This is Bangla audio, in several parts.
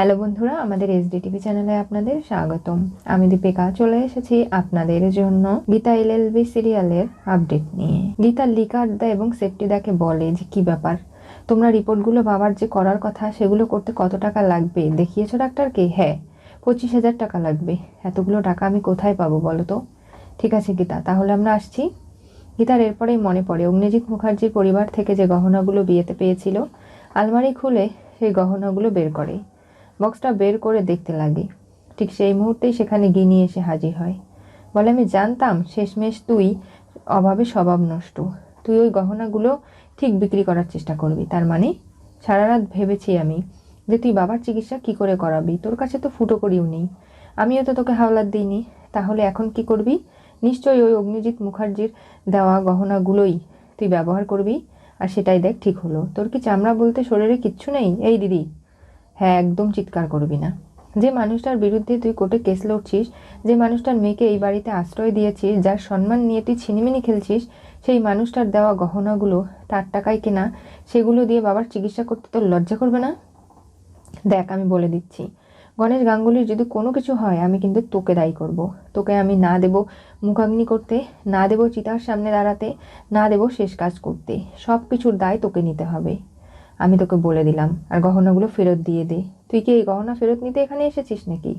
হ্যালো বন্ধুরা, আমাদের এসডি টিভি চ্যানেলে আপনাদের স্বাগতম। আমি দীপিকা, চলে এসেছি আপনাদের জন্য গীতা এলএলবি সিরিয়ালের আপডেট নিয়ে। গীতা লিকারদা এবং সেফটিদাকে বলে যে, কি ব্যাপার? তোমরা রিপোর্টগুলো বাবার যে করার কথা, সেগুলো করতে কত টাকা লাগবে? দেখিয়েছো ডাক্তারকে? হ্যাঁ পঁচিশ হাজার টাকা লাগবে। এতগুলো টাকা আমি কোথায় পাবো বলো তো? ঠিক আছে গীতা, তাহলে আমরা আসছি। গীতার এরপরেই মনে পড়ে, অগ্নিজিৎ মুখার্জির পরিবার থেকে যে গহনাগুলো বিয়েতে পেয়েছিল, আলমারি খুলে সেই গহনাগুলো বের করে। বক্সটা বের করে দেখতে লাগে। ঠিক সেই মুহূর্তেই সেখানে গিনি এসে হাজির হয়। বলে, আমি জানতাম শেষমেশ তুই অভাবে স্বভাব নষ্ট। তুই ওই গহনাগুলো ঠিক বিক্রি করার চেষ্টা করবি। তার মানে সারা রাত ভেবেছি আমি যে তুই বাবার চিকিৎসা কি করে করাবি? তোর কাছে তো ফুটো করিও নেই। আমিও তো তোকে হাওলাত দিইনি। তাহলে এখন কি করবি? নিশ্চয়ই ওই অগ্নিজিৎ মুখার্জির দেওয়া গহনাগুলোই তুই ব্যবহার করবি। আর সেটাই দেখ ঠিক হলো। তোর কি চামড়া বলতে শরীরে কিচ্ছু নেই? এই দিদি। হ্যাঁ একদম চিৎকার করবি না। যে মানুষটার বিরুদ্ধে তুই কোর্টে কেস লড়ছিস, যে মানুষটার মেয়েকে এই বাড়িতে আশ্রয় দিয়েছিস, যার সম্মান নিয়ে তুই ছিনিমিনি খেলছিস, সেই মানুষটার দেওয়া গহনাগুলো তার টাকায় কেনা, সেগুলো দিয়ে বাবার চিকিৎসা করতে তোর লজ্জা করবে না? দেখ, আমি বলে দিচ্ছি। গণেশ গাঙ্গুলির যদি কোনো কিছু হয়, আমি কিন্তু তোকে দায়ী করব। তোকে আমি না দেব মুখাগ্নি করতে, না দেব চিতার সামনে দাঁড়াতে, না দেব শেষ কাজ করতে। সব কিছুর দায় তোকে নিতে হবে। আমি তোকে বলে দিলাম, আর গহনাগুলো ফেরত দিয়ে দে। তুই কি এই গহনা ফেরত নিতে এখানে এসেছিস নাকি?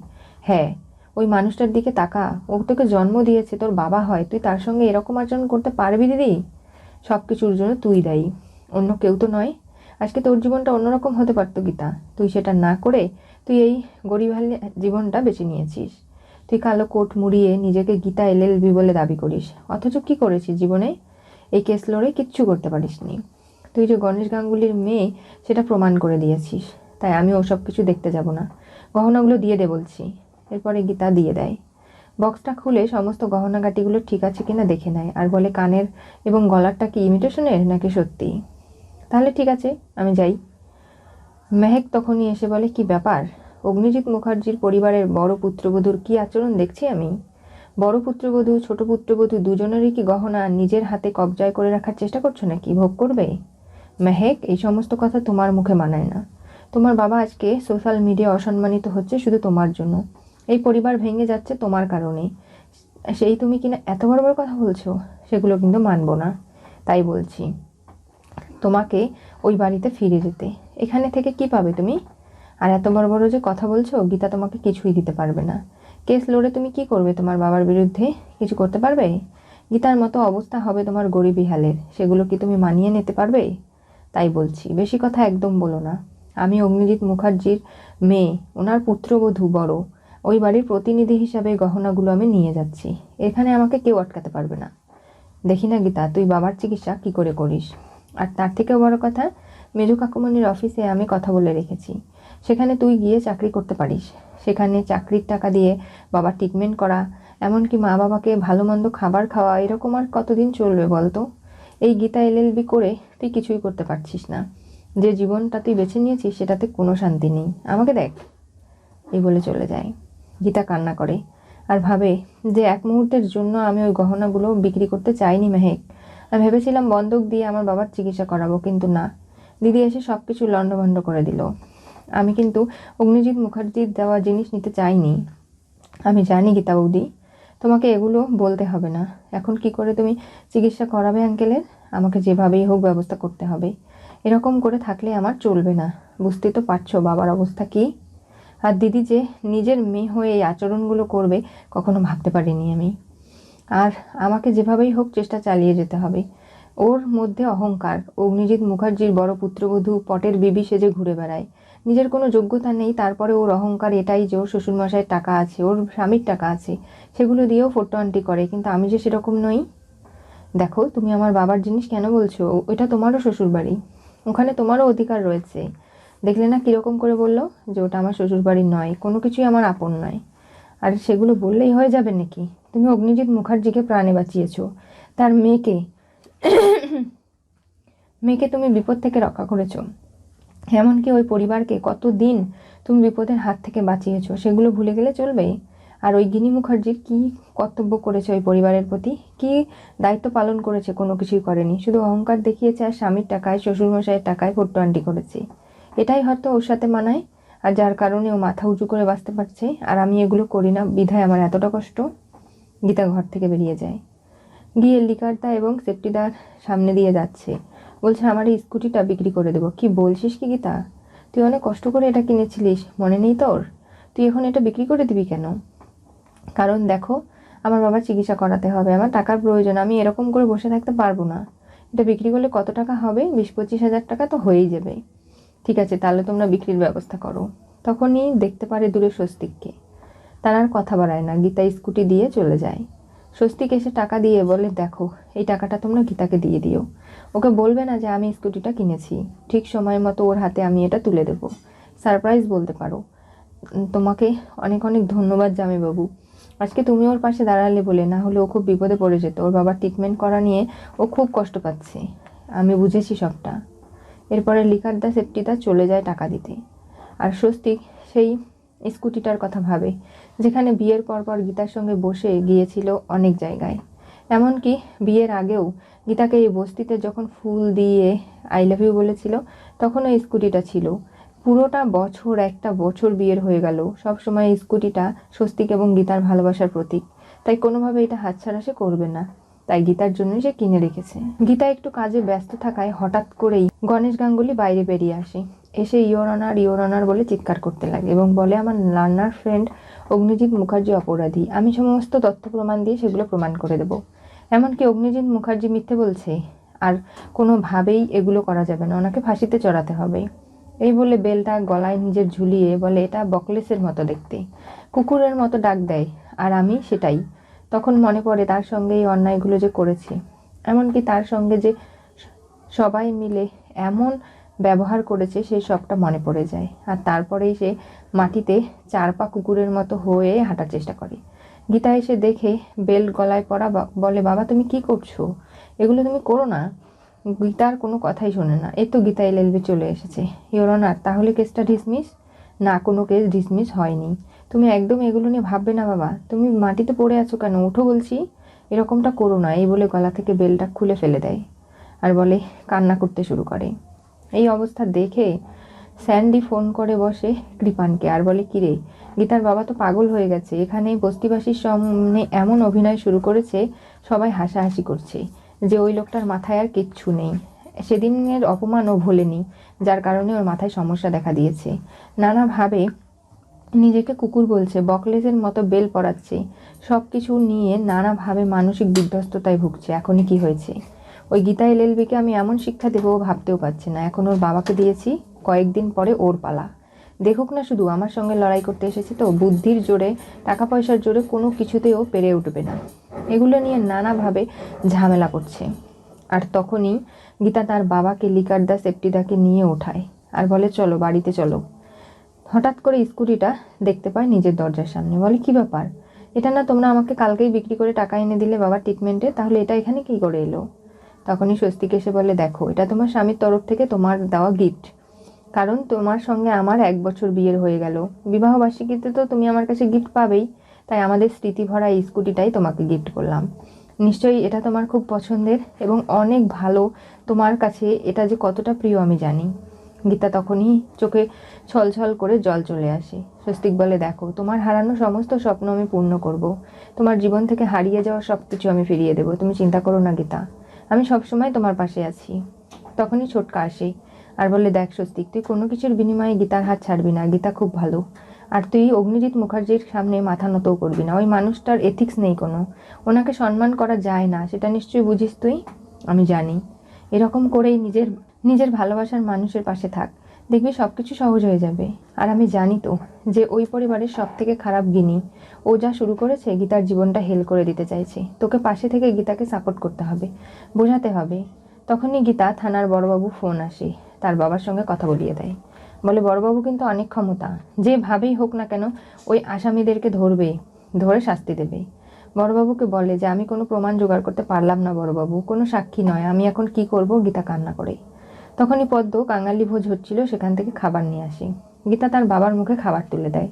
হ্যাঁ ওই মানুষটার দিকে তাকা। ও তোকে জন্ম দিয়েছে, তোর বাবা হয়। তুই তার সঙ্গে এরকম আচরণ করতে পারবি দিদি? সব কিছুর জন্য তুই দায়ী। অন্য কেউ তো নয়। আজকে তোর জীবনটা অন্যরকম হতে পারতো, গীতা। তুই সেটা না করে তুই এই গরিবহালি জীবনটা বেছে নিয়েছিস। তুই কালো কোট মুড়িয়ে নিজেকে গীতা এলএলবি বলে দাবি করিস। অথচ কি করেছিস জীবনে? এই কেস লড়ে কিচ্ছু করতে পারিসনি। তুই যে গণেশ গাঙ্গুলির মেয়ে, সেটা প্রমাণ করে দিয়েছিস। তাই আমি ওসব কিছু দেখতে যাব না। গহনাগুলো দিয়ে দে বলছি। এরপরে গীতা দিয়ে দেয়। বক্সটা খুলে সমস্ত গহনাগাটিগুলো ঠিক আছে কিনা দেখে নেয় আর বলে, কানের এবং গলারটা কি ইমিটেশনের নাকি সত্যি? তাহলে ঠিক আছে, আমি যাই। মেহেক তখনই এসে বলে, কি ব্যাপার? অগ্নিজিৎ মুখার্জির পরিবারের বড় পুত্রবধূর কি আচরণ দেখছি আমি? বড় পুত্রবধূ, ছোট পুত্রবধূ দুজনেরই কি গহনা নিজের হাতে কবজায় করে রাখার চেষ্টা করছ নাকি? ভোগ করবে? মেহেক, এই সমস্ত কথা তোমার মুখে মানায় না। তোমার বাবা আজকে সোশ্যাল মিডিয়া অসম্মানিত হচ্ছে শুধু তোমার জন্য। এই পরিবার ভেঙে যাচ্ছে তোমার কারণে সেই তুমি কিনা এত বড় বড় কথা বলছো, সেগুলো কিন্তু মানব না। তাই বলছি, তোমাকে ওই বাড়িতে ফিরে যেতে। এখানে থেকে কি পাবে তুমি? আর এত বড় বড় যে কথা বলছো, গীতা তোমাকে কিছুই দিতে পারবে না। কেস লড়ে তুমি কি করবে? তোমার বাবার বিরুদ্ধে কিছু করতে পারবে? গীতার মতো অবস্থা হবে তোমার গরিবী হালের। সেগুলো কি তুমি মানিয়ে নিতে পারবে? তাই বলছি, বেশি কথা একদম বলো না। আমি অগ্নিজিৎ মুখার্জির মেয়ে, ওনার পুত্রবধূ বড়। ওই বাড়ির প্রতিনিধি হিসাবে গহনাগুলো আমি নিয়ে যাচ্ছি। এখানে আমাকে কেউ আটকাতে পারবে না। দেখি না গীতা, তুই বাবার চিকিৎসা কি করে করিস? আর তার থেকেও বড় কথা, মেজু কাকুমণির অফিসে আমি কথা বলে রেখেছি। সেখানে তুই গিয়ে চাকরি করতে পারিস। সেখানে চাকরির টাকা দিয়ে বাবার ট্রিটমেন্ট করা, এমনকি মা বাবাকে ভালো মন্দ খাবার খাওয়া, এরকম আর কতদিন চলবে বলতো? এই গীতা এলএলবি করে তুই কিছুই করতে পারছিস না। যে জীবনটা তুই বেছে নিয়েছিস, সেটাতে কোনো শান্তি নেই। আমাকে দেখ। এই বলে চলে যায়। গীতা কান্না করে আর ভাবে যে এক মুহূর্তের জন্য আমি ওই গহনাগুলো বিক্রি করতে চাইনি মেহেক। আমি ভেবেছিলাম বন্ধক দিয়ে আমার বাবার চিকিৎসা করাবো, কিন্তু না। দিদি এসে সব কিছু লণ্ডভণ্ড করে দিল। আমি কিন্তু অগ্নিজিৎ মুখার্জির দেওয়া জিনিস নিতে চাইনি। আমি জানি গীতা বৌদি। তোমাকে এগুলো বলতে হবে না। এখন কি করে তুমি চিকিৎসা করাবে আঙ্কেলের আমাকে যেভাবেই হোক ব্যবস্থা করতে হবে। এরকম করে থাকলে আমার চলবে না। বুঝতে তো পারছ বাবার অবস্থা কী? আর দিদি যে নিজের মেয়ে হয়ে এই আচরণগুলো করবে, কখনো ভাবতে পারিনি আমি। আর আমাকে যেভাবেই হোক চেষ্টা চালিয়ে যেতে হবে। ওর মধ্যে অহংকার। অগ্নিজিৎ মুখার্জির বড় পুত্রবধূ পটের বিবি সেজে ঘুরে বেড়ায়। নিজের কোনো যোগ্যতা নেই, তারপরে ওর অহংকার এটাই যে ওর শ্বশুরমশাইয়ের টাকা আছে, ওর স্বামীর টাকা আছে, সেগুলো দিয়েও ফোটো আন্টি করে, কিন্তু আমি যে সেরকম নই। দেখো, তুমি আমার বাবার জিনিস কেন বলছো? ওইটা তোমারও শ্বশুরবাড়ি, ওখানে তোমারও অধিকার রয়েছে। দেখলে না কীরকম করে বলল যে ওটা আমার শ্বশুরবাড়ি নয়, কোনো কিছুই আমার আপন নয়। আর সেগুলো বললেই হয়ে যাবে নাকি? তুমি অগ্নিজিৎ মুখার্জিকে প্রাণে বাঁচিয়েছো। তার মেয়েকে মেয়েকে তুমি বিপদ থেকে রক্ষা করেছ। এমনকি ওই পরিবারকে কত দিন তুমি বিপদের হাত থেকে বাঁচিয়েছো, সেগুলো ভুলে গেলে চলবে আর ওই গিনি মুখার্জি কি কর্তব্য করেছে ওই পরিবারের প্রতি? কি দায়িত্ব পালন করেছে? কোনো কিছুই করেনি। শুধু অহংকার দেখিয়েছে আর স্বামীর টাকায়, শ্বশুরমশাইয়ের টাকায় ফোট্টো আন্টি করেছে। এটাই হয়তো ওর সাথে মানায়, আর যার কারণে ও মাথা উঁচু করে বাঁচতে পারছে। আর আমি এগুলো করি না, বিধায় আমার এতটা কষ্ট। গীতা ঘর থেকে বেরিয়ে যায়। গিয়ে লিকারদা এবং সেফটিদার সামনে দিয়ে যাচ্ছে। বলছে, আমার এই স্কুটিটা বিক্রি করে দেবো। কি বলছিস কি গীতা? তুই অনেক কষ্ট করে এটা কিনেছিলিস, মনে নেই তোর? তুই এখন এটা বিক্রি করে দিবি কেন? কারণ দেখো, আমার বাবার চিকিৎসা করাতে হবে, আমার টাকার প্রয়োজন, আমি এরকম করে বসে থাকতে পারব না। এটা বিক্রি করলে কত টাকা হবে? বিশ পঁচিশ হাজার টাকা তো হয়েই যাবে। ঠিক আছে, তাহলে তোমরা বিক্রির ব্যবস্থা করো। তখনই দেখতে পারে দূরে স্বস্তিককে। তার আর কথা বাড়ায় না, গীতা স্কুটি দিয়ে চলে যায়। স্বস্তিক এসে টাকা দিয়ে বলে, দেখো, এই টাকাটা তোমরা গীতাকে দিয়ে দিও। ওকে বলবে না যে আমি স্কুটিটা কিনেছি। ঠিক সময় মতো ওর হাতে আমি এটা তুলে দেবো। সারপ্রাইজ বলতে পারো। তোমাকে অনেক অনেক ধন্যবাদ জামাইবাবু। আজকে তুমি ওর পাশে দাঁড়ালে বলে, না হলে ও খুব বিপদে পড়ে যেত। ওর বাবার ট্রিটমেন্ট করা নিয়ে ও খুব কষ্ট পাচ্ছে। আমি বুঝেছি সবটা। এরপরে লিকারদা সেফটিদা চলে যায় টাকা দিতে। আর স্বস্তিক সেই স্কুটিটার কথা ভাবে। যেখানে বিয়ের পর পর গীতার সঙ্গে বসে গিয়েছিল অনেক জায়গায়। এমনকি বিয়ের আগেও গীতাকে এই বস্তিতে যখন ফুল দিয়ে আই লাভ ইউ বলেছিল তখন ওই স্কুটিটা ছিল। পুরোটা বছর একটা বছর বিয়ের হয়ে গেল। সব সময় স্কুটিটা স্বস্তিক এবং গীতার ভালোবাসার প্রতীক। তাই কোনোভাবে এটা হাতছাড়া সে করবে না। তাই গীতার জন্যই সে কিনে রেখেছে। গীতা একটু কাজে ব্যস্ত থাকায় হঠাৎ করেই গণেশ গাঙ্গুলি বাইরে বেরিয়ে আসে। এসে ইয়োর অনার ইয়োর অনার বলে চিৎকার করতে লাগে এবং বলে, আমার লার্নার ফ্রেন্ড অগ্নিজিৎ মুখার্জি অপরাধী। আমি সমস্ত তথ্য প্রমাণ দিয়ে সেগুলো প্রমাণ করে দেব। এমনকি অগ্নিজিৎ মুখার্জি মিথ্যে বলছে, আর কোনোভাবেই এগুলো করা যাবে না। ওনাকে ফাঁসিতে চড়াতে হবে। এই বলে বেলটা গলায় নিজের ঝুলিয়ে বলে, এটা বকলেসের মতো দেখতে। কুকুরের মতো ডাক দেয়, আর আমি সেটাই। তখন মনে পড়ে তার সঙ্গে এই অন্যায়গুলো যে করেছে। এমনকি তার সঙ্গে যে সবাই মিলে এমন ব্যবহার করেছে, সেই সবটা মনে পড়ে যায়। আর তারপরেই সে মাটিতে চার পা কুকুরের মতো হয়ে হাঁটার চেষ্টা করে। গীতা এসে দেখে বেল গলায় পড়া বলে, বাবা, তুমি কি করছ? এগুলো তুমি করো না। গীতার কোনো কথাই শোনে না। এ তো গীতা এলএলবি চলে এসেছে। ইয়োরনার তাহলে কেসটা ডিসমিস না, কোনো কেস ডিসমিস হয়নি। তুমি একদম এগুলো নিয়ে ভাববে না, বাবা। তুমি মাটিতে পড়ে আছো কেন? উঠো বলছি। এরকমটা করো না। এই বলে গলা থেকে বেলটা খুলে ফেলে দেয়। আর বলে, কান্না করতে শুরু করে। এই অবস্থা দেখে স্যান্ডি ফোন করে বসে কৃপানকে আর বলে, কিরে, গীতার বাবা তো পাগল হয়ে গেছে। এখানে বস্তিবাসীর সামনে এমন অভিনয় শুরু করেছে, সবাই হাসাহাসি করছে যে ওই লোকটার মাথায় আর কিচ্ছু নেই। সেদিনের অপমানও ভোলেনি, যার কারণে ওর মাথায় সমস্যা দেখা দিয়েছে। নানাভাবে নিজেকে কুকুর বলছে, বকলেজের মতো বেল পড়াচ্ছে সব কিছু নিয়ে নানাভাবে মানসিক বিধ্বস্ততায় ভুগছে। এখনই কি হয়েছে? ওই গীতা এলএলবিকে আমি এমন শিক্ষা দেবো ভাবতেও পারছে না। এখন ওর বাবাকে দিয়েছি কয়েকদিন পরে ওর পালা। দেখুক না শুধু, আমার সঙ্গে লড়াই করতে এসেছে তো বুদ্ধির জোরে টাকা পয়সার জোরে কোনো কিছুতেও পেরে উঠবে না। এগুলো নিয়ে নানাভাবে ঝামেলা করছে। আর তখনই গীতা তার বাবাকে লিকার লিকারদা সেপ্টিদাকে নিয়ে ওঠায় আর বলে, চলো, বাড়িতে চলো। হঠাৎ করে স্কুটিটা দেখতে পায় নিজের দরজার সামনে। বলে, কি ব্যাপার? এটা না তোমরা আমাকে কালকেই বিক্রি করে টাকা এনে দিলে বাবার ট্রিটমেন্টে তাহলে এটা এখানে কি করে এলো? তখনই স্বস্তিক এসে বলে, দেখো, এটা তোমার স্বামীর তরফ থেকে তোমার দেওয়া গিফট কারণ তোমার সঙ্গে আমার এক বছর বিয়ের হয়ে গেল। বিবাহ বার্ষিকীতে তো তুমি আমার কাছে গিফট পাবেই। তাই আমাদের স্মৃতি ভরা এই স্কুটিটাই তোমাকে গিফট করলাম। নিশ্চয়ই এটা তোমার খুব পছন্দের এবং অনেক ভালো। তোমার কাছে এটা যে কতটা প্রিয় আমি জানি। গীতা তখনই চোখে ছলছল করে জল চলে আসে। স্বস্তিক বলে, দেখো, তোমার হারানো সমস্ত স্বপ্ন আমি পূর্ণ করব। তোমার জীবন থেকে হারিয়ে যাওয়া সব কিছু আমি ফিরিয়ে দেবো। তুমি চিন্তা করো না, গীতা। আমি সবসময় তোমার পাশে আছি। তখনই ছোটকা আসে। আর বলে, দেখ স্বস্তিক, তুই কোনো কিছুর বিনিময়ে গীতার হাত ছাড়বি না। গীতা খুব ভালো। আর তুই অগ্নিজিৎ মুখার্জির সামনে মাথা নতও করবি না। ওই মানুষটার এথিক্স নেই কোনো। ওনাকে সম্মান করা যায় না। সেটা নিশ্চয়ই বুঝিস তুই? আমি জানি। এরকম করেই নিজের নিজের ভালোবাসার মানুষের পাশে থাক। দেখবি সব কিছু সহজ হয়ে যাবে। আর আমি জানি তো যে ওই পরিবারের সব থেকে খারাপ গিনি। ও যা শুরু করেছে, গীতার জীবনটা হেল করে দিতে চাইছে। তোকে পাশে থেকে গীতাকে সাপোর্ট করতে হবে, বোঝাতে হবে। তখনই গীতা থানার বড়বাবু ফোন আসে, তার বাবার সঙ্গে কথা বলিয়ে দেয়। বলে, বড়বাবু কিন্তু অনেক ক্ষমতা। যেভাবেই হোক না কেন, ওই আসামিদেরকে ধরবে, ধরে শাস্তি দেবে। বড়বাবুকে বলে যে, আমি কোনো প্রমাণ জোগাড় করতে পারলাম না বড়বাবু। কোনো সাক্ষী নয়। আমি এখন কি করব? গীতা কান্না করে। তখনই পদ্ম কাঙালি ভোজ হচ্ছিল, সেখান থেকে খাবার নিয়ে আসি। গীতা তার বাবার মুখে খাবার তুলে দেয়।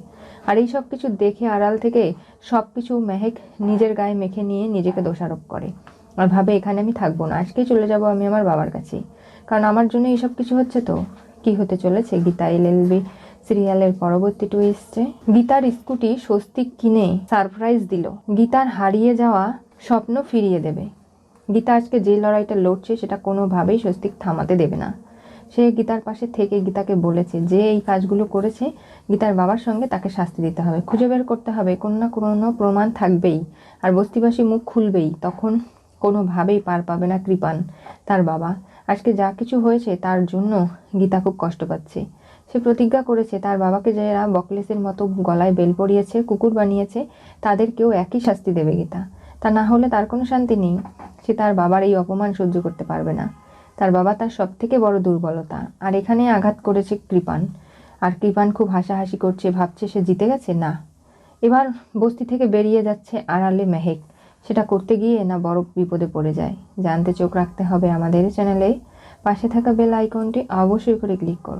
আর এই সব কিছু দেখে আড়াল থেকে সব কিছু মেহেক নিজের গায়ে মেখে নিয়ে নিজেকে দোষারোপ করে। আর ভাবে, এখানে আমি থাকব না, আজকেই চলে যাব আমি আমার বাবার কাছে। কারণ আমার জন্য এইসব কিছু হচ্ছে তো। কি হতে চলেছে? গীতা এল এলএলবি সিরিয়ালের পরবর্তী টুইস্টে গীতার স্কুটি স্বস্তিক কিনে সারপ্রাইজ দিল। গীতার হারিয়ে যাওয়া স্বপ্ন ফিরিয়ে দেবে। গীতা আজকে যে লড়াইটা লড়ছে সেটা কোনোভাবেই স্বস্তিক থামাতে দেবে না। সে গীতার পাশে থেকে গীতাকে বলেছে যে এই কাজগুলো করেছে, গীতার বাবার সঙ্গে তাকে শাস্তি দিতে হবে। খুঁজে বের করতে হবে, কোনো না কোনো প্রমাণ থাকবেই। আর বস্তিবাসী মুখ খুলবেই, তখন কোনোভাবেই পার পাবে না কৃপান তার বাবা। আজকে যা কিছু হয়েছে তার জন্য গীতা খুব কষ্ট পাচ্ছে। সে প্রতিজ্ঞা করেছে, তার বাবাকে যারা বকলেসের মতো গলায় বেল পরিয়েছে, কুকুর বানিয়েছে, তাদেরকেও একই শাস্তি দেবে গীতা। তা না হলে তার কোনো শান্তি নেই। সে তার বাবার এই অপমান সহ্য করতে পারবে না। তার বাবা তার সব থেকে বড় দুর্বলতা। আর এখানে আঘাত করেছে কৃপান। আর কৃপান খুব হাসাহাসি করছে, ভাবছে সে জিতে গেছে? না। এবার বস্তি থেকে বেরিয়ে যাচ্ছে আড়ালে মেহেক। সেটা করতে গিয়ে না বড় বিপদে পড়ে যায়। জানতে চোখ রাখতে হবে আমাদের চ্যানেলে। পাশে থাকা বেল আইকনটি অবশ্যই করে ক্লিক করুন।